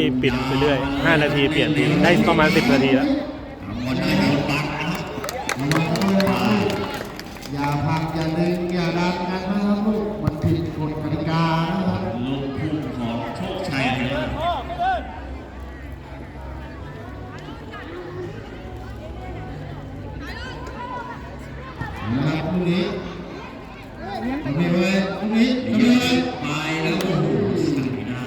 ที่ปิดไปเรื่อย 5 นาทีเปลี่ยนทีได้ประมาณ 10 นาทีแล้วอลได้โดนบังนะครับระวังด้วยนะครับอย่าผลักอย่าดึงอย่าดันกันนะครับลูกมันผิดกฎกติกานะครับลูกพุ่งของโชคชัยนะครับนะครับลูกนี้ทำยังไงลูกนี้ทำเยยังไงอะไปแล้วโอ้โหสั่งไม่ได้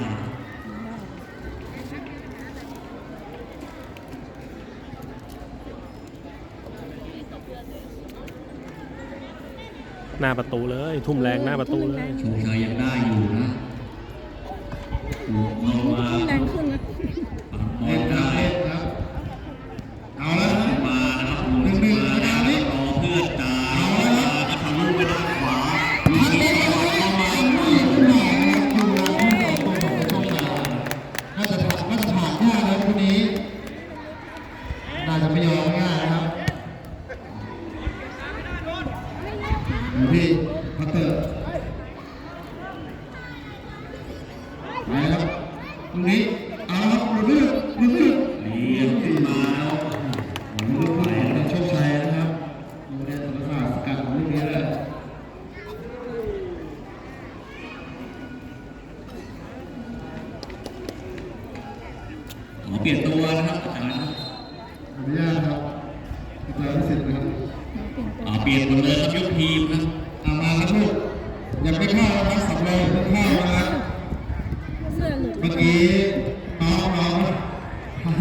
หน้าประตูเลย ทุ่มแรงหน้าประตูเลยโชคชัยยังได้อยู่นะถูกเอามาแรงขึ้นนะปัดบอเล่ลนครัได้บเล่นครับเอาแล้วนะมานะครับหมุนมาแล้วรอเพื่อนจ่ายมาก็ทำลูกไปด้านขวา ที่พัตเตอร์ไปครับตรงนี้เอาละครับลุดลุดลุดเลี้ยงขึ้นมาแล้วลุดไปนะครับโชคชัยนะครับดูในธรรมศาสตร์สกัดของลูกนี้เลยขอเปลี่ยนตัวนะครับอาจารย์อนุญาตครับอาจารย์พิสิทธิ์นะครับเปลี่ยนหมดเลยครับยกทีมครับ อย่าไปฆ่าเราทั้งสับเลยฆ่าเนะเมื่อกี้น้องน้อง